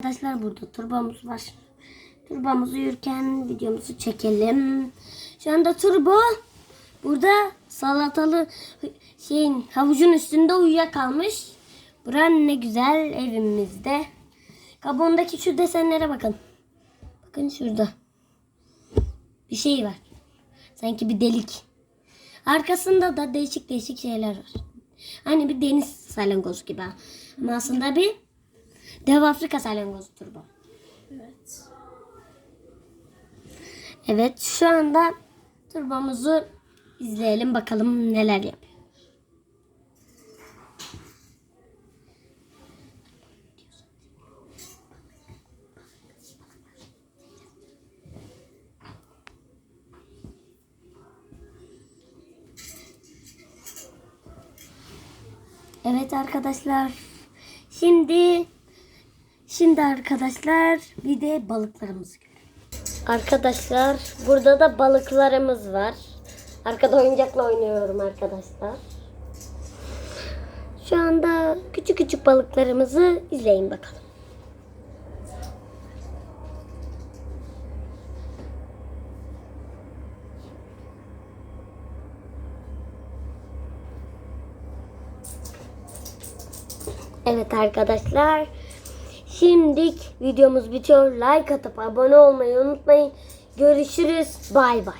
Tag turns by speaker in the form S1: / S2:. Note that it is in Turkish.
S1: Arkadaşlar burada turbamız var. Turbamız uyurken videomuzu çekelim. Şu anda turbo burada salatalı şeyin havucun üstünde uyuyakalmış. Buran ne güzel evimizde. Kabuğundaki şu desenlere bakın. Bakın şurada. Bir şey var. Sanki bir delik. Arkasında da değişik değişik şeyler var. Hani bir deniz salyangozu gibi. Ama aslında bir Dev Afrika salyangozudur bu.
S2: Evet.
S1: Evet şu anda turbomuzu izleyelim bakalım neler yapıyor. Evet arkadaşlar. Şimdi şimdi arkadaşlar bir de balıklarımızı görelim. Arkadaşlar burada da balıklarımız var. Arkada oyuncakla oynuyorum arkadaşlar. Şu anda küçük küçük balıklarımızı izleyin bakalım. Evet arkadaşlar. Şimdilik videomuz bitiyor. Like atıp abone olmayı unutmayın. Görüşürüz. Bay bay.